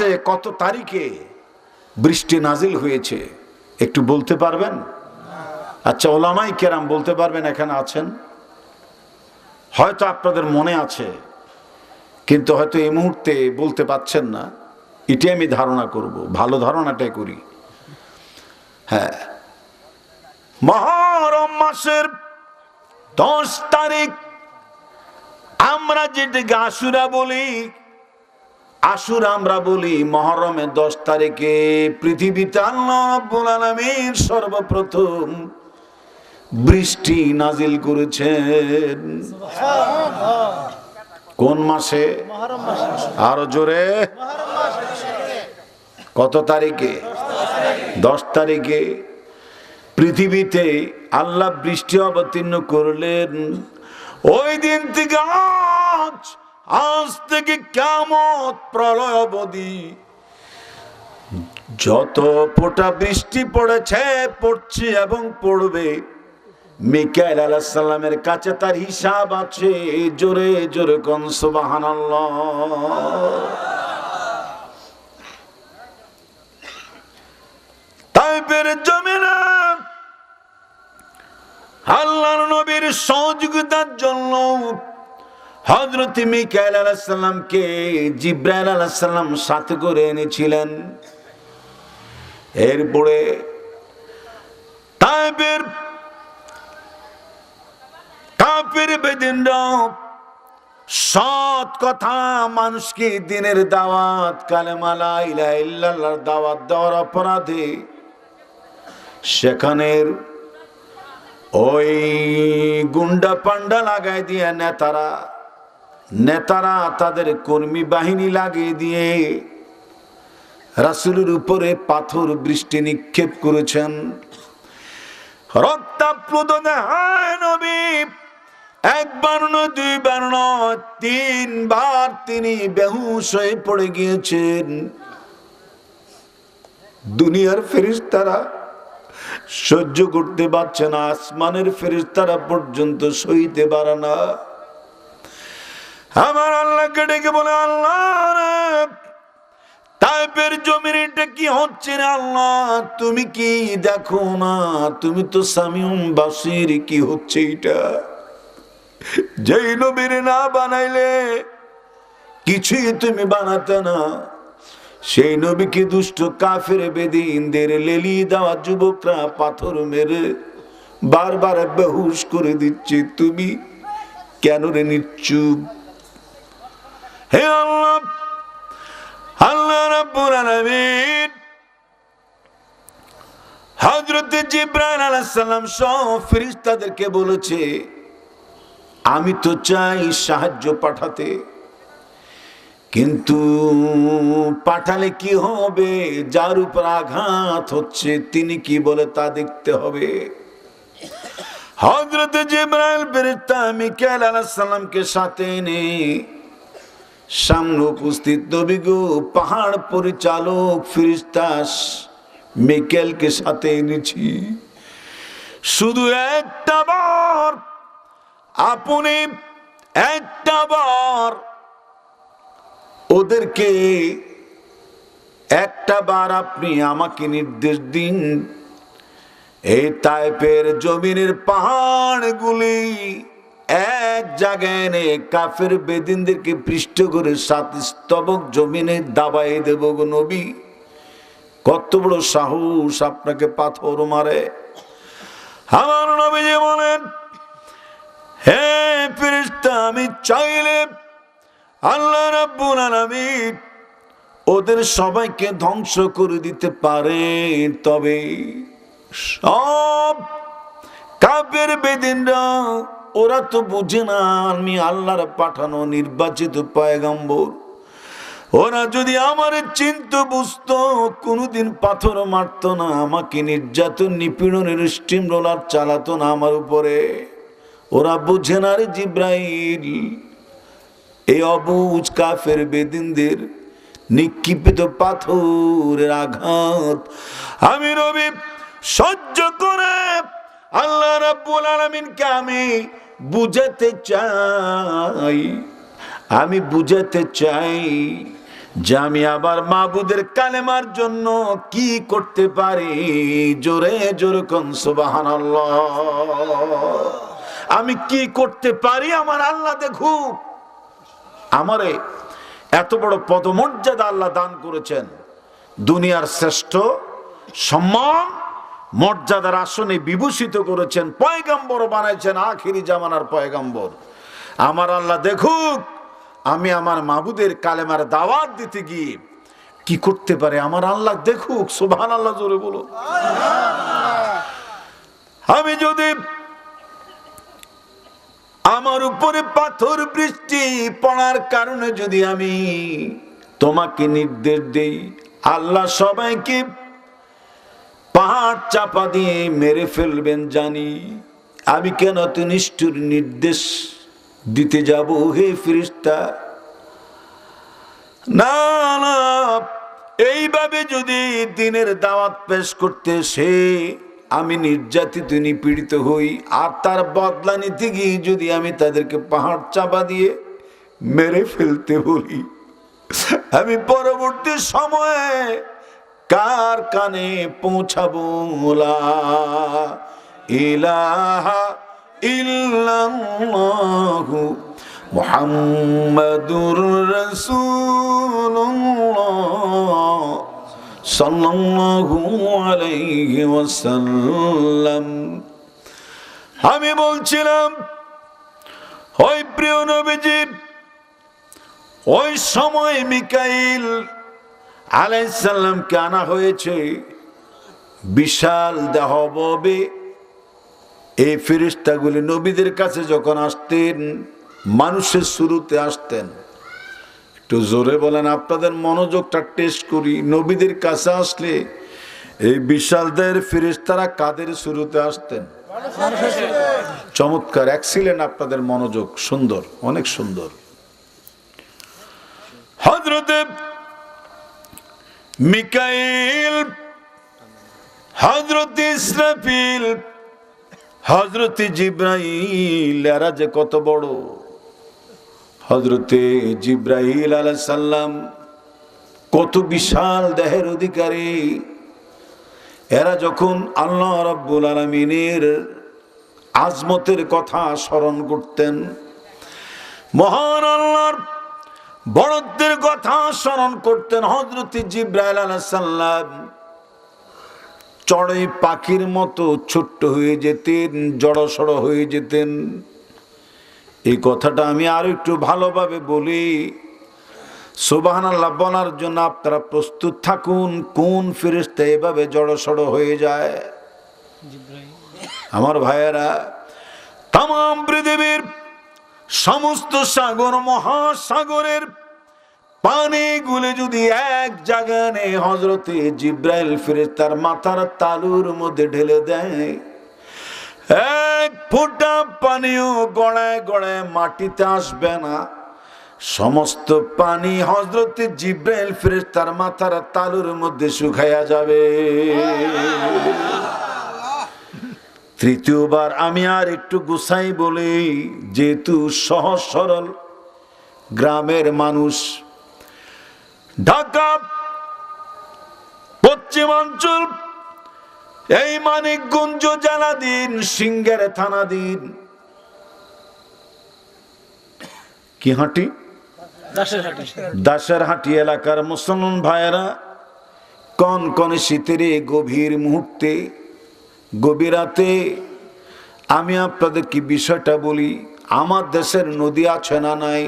সে কত তারিখে বৃষ্টি নাজিল হয়েছে? একটু বলতে পারবেন? আচ্ছা ওলামাই কেরাম বলতে পারবেন এখানে আছেন? হয়তো আপনাদের মনে আছে, কিন্তু হয়তো এই মুহূর্তে বলতে পাচ্ছেন না। এটাই আমি ধারণা করব, ভালো ধারণাটাই করি। হ্যাঁ। মহরম মাসের দশ তারিখ, আমরা যেটাকে আশুরা বলি আসুর আমরা বলি মহরমের দশ তারিখে পৃথিবীতে সর্বপ্রথম বৃষ্টি নাজিল করেছেন। কোন মাসে? আরও জোরে। কত তারিখে? দশ তারিখে। পৃথিবীতে আল্লাহ বৃষ্টি অবতীর্ণ করলেন। ওই দিন থেকে আজ থেকে কেমন প্রলয় অবধি। যত ফোঁটা বৃষ্টি পড়েছে, পড়ছে এবং পড়বে, মিকাইল আলাহ সাল্লামের কাছে তার হিসাব আছে। জোরে জোরে কন সুবাহান তাইপের জমিনা আল্লাহর নবীর সহযোগিতার জন্য হজরত মিকাইল আলাহিসাল্লামকে জিব্রাইল আলাহিসাল্লাম সাথে করে এনেছিলেন। এরপরে তাইপের কাপের বেদিনরা সৎ কথা, মানুষকে দিনের দাওয়াত কালেমালা ইলা ইল্লাল্লাহর দাওয়াত দেওয়ার অপরাধে সেখানের ওই গুন্ডা পান্ডা লাগাই দিয়ে নেতারা নেতারা তাদের কর্মী বাহিনী লাগিয়ে দিয়ে রাসুলের উপরে পাথর বৃষ্টি নিক্ষেপ করেছেন। রক্তাপ্লুত নবী। একবার তিনবার তিনি বেহুশ হয়ে পড়ে গিয়েছেন। দুনিয়ার ফেরিস্তারা সহ্য করতে পারছে না, আসমানের ফেরিস্তারা পর্যন্ত সইতে পারে না। আমার আল্লাহকে ডেকে বলে, আল্লাহ তাইপের জমির এটা কি হচ্ছে রে আল্লাহ? তুমি কি দেখো না? তুমি তো সামিউম বাসির, কি হচ্ছে এটা যেই নবীর না বানাইলে কিছুই তুমি বানাতে না। সেই নবীকে দুষ্ট কাফের বেদিনদের লেলি দেওয়া যুবকরা পাথর মেরে বারবার বেহুশ করে দিচ্ছে? তুমি কেন রে নিচ্ছুপ? হে আল্লাহ আল্লাহ রাব্বুল আলামিন, হযরত জিবরাইল আলাইহিস সালাম সহ ফেরেশতাদেরকে বলেছে, আমি তো চাই সাহায্য পাঠাতে, কিন্তু পাঠালে কি হবে? যার উপর আঘাত হচ্ছে, তিনি কি বলে তা দেখতে হবে। হজরত জিব্রাইল ফেরেশতা মিকাইল আলাইহিস সালামকে সাথে এনে সামনে উপস্থিত পাহাড় পরিচালক ফিরিস্তা মিকেলকে সাথে এনেছি। শুধু একটা বার, আপনি একটা বার ওদেরকে একটা বার আপনি আমাকে নির্দেশ দিন। এই তাইপের জমিনের পাহাড়গুলি এক জায়গায় এনে কাফের বেদিনদেরকে পৃষ্ঠ করে সাত স্তবক জমিনে দাবাই দেব গো নবী। কত বড় সাহস আপনাকে পাথর মারে। আমার নবীজি বলেন, হে ফেরেশতা, আমি চাইলে আল্লাহ রাব্বুল আলামিন ওদের সবাইকে ধ্বংস করে দিতে পারে। তবে সব কাপের বেদিনরা ওরা তো বুঝে না আমি আল্লাহর পাঠানো নির্বাচিত পয়গম্বর। ওরা যদি আমার চিন্ত বুঝত, কোনোদিন পাথর মারতো না, আমাকে নির্যাতন নিপীড়নের স্টিম রোলার চালাতো না আমার উপরে। ওরা বুঝে না রে জিব্রাইল, এই অবুজ কাফের বেদিনদের নিক্ষিপ্ত পাথরের আঘাত। আমি রবি, সহ্য করে আল্লাহ রাব্বুল আলামিনকে আমি বুঝাতে চাই। আমি বুঝাতে চাই যে আমি আবার মাবুদের কালেমার জন্য কি করতে পারি। জোরে জোরে কোন সুবাহান আমি কি করতে পারি আমার আল্লাহ দেখুক। আমারে এত বড় পদমর্যাদা আল্লাহ দান করেছেন। দুনিয়ার শ্রেষ্ঠ, সম্মান মর্যাদার আসনে বিভূষিত করেছেন, পয়গাম্বর বানাইছেন আখিরি জামানার পয়গাম্বর। আমার আল্লাহ দেখুক, আমি আমার মাবুদের কালেমার দাওয়াত দিতে গিয়ে কি করতে পারে? আমার আল্লাহ দেখুক সুবহান আল্লাহ জোরে বলো। আমি যদি আমার উপরে পাথর বৃষ্টি পড়ার কারণে যদি আমি তোমাকে নির্দেশ দেই, আল্লাহ সবাইকে পাহাড় চাপা দিয়ে মেরে ফেলবেন জানি। আমি কেন তো নিষ্ঠুর নির্দেশ দিতে যাব হে ফিরিস্তা না না, এইভাবে যদি দিনের দাওয়াত পেশ করতে সে আমি নির্যাতিত, নিপীড়িত হই, আর তার বদলা নিতে গিয়ে যদি আমি তাদেরকে পাহাড় চাপা দিয়ে মেরে ফেলতে বলি, আমি পরবর্তী সময়ে কার কানে পৌঁছাবো ইলাহা ইল্লাল্লাহু মুহাম্মাদুর আমি বলছিলাম ওই প্রিয় নবীজির ওই সময় মিকাইল আলাইসাল্লামকে আনা হয়েছে, বিশাল দেহ ববে এই ফিরিস্তাগুলি নবীদের কাছে যখন আসতেন, মানুষের শুরুতে আসতেন। একটু জোরে বলেন, আপনাদের মনোযোগটা টেস্ট করি। নবীদের কাছে আসলে এই বিশাল দেহের ফিরিস্তারা কাদের শুরুতে আসতেন? চমৎকার এক্সিলেন্ট আপনাদের মনোযোগ সুন্দর, অনেক সুন্দর। হজরতে মিকাইল হজরত ইসরাফিল হজরত জিব্রাইল, এরা যে কত বড়। হজরতে জিব্রাইল আলাহ সাল্লাম কত বিশাল দেহের অধিকারী। এরা যখন আল্লাহ রব্বুল আলমিনের আজমতের কথা স্মরণ করতেন, মহান আল্লাহর বড়দের কথা স্মরণ করতেন হজরত জিব্রাইল আলাহাল্লাম চড়ে পাখির মতো ছোট্ট হয়ে যেতেন জড়সড় হয়ে যেতেন। এই কথাটা আমি আরও একটু ভালোভাবে বলি। সুবাহান আল্লাহ বলার জন্য আপনারা প্রস্তুত থাকুন কোন ফেরেস্তা এভাবে জড়সড় হয়ে যায়। আমার ভাইয়েরা তাম পৃথিবীর সমস্ত সাগর মহাসাগরের পানি গুলে যদি এক জায়গায় হজরতে জিব্রাইল ফিরে তার মাথার তালুর মধ্যে ঢেলে দেয়। এক ফোঁটা পানিও গড়ায় গড়ায় মাটিতে আসবে না। সমস্ত পানি হজরতে জিব্রাইল ফিরে তার মাথার তালুর মধ্যে শুকাইয়া যাবে। তৃতীয়বার আমি আর একটু গুছাই বলি, যেহেতু সহজ সরল, গ্রামের মানুষ। ঢাকা, পশ্চিমাঞ্চল, এই মানিকগঞ্জ জেলা দিন সিঙ্গের থানা দিন কি হাঁটি? দাসের হাঁটি এলাকার মুসলমান ভাইয়েরা কন কন শীতের গভীর মুহূর্তে গভীরাতে আমি আপনাদের কি বিষয়টা বলি? আমার দেশের নদী আছে না নাই?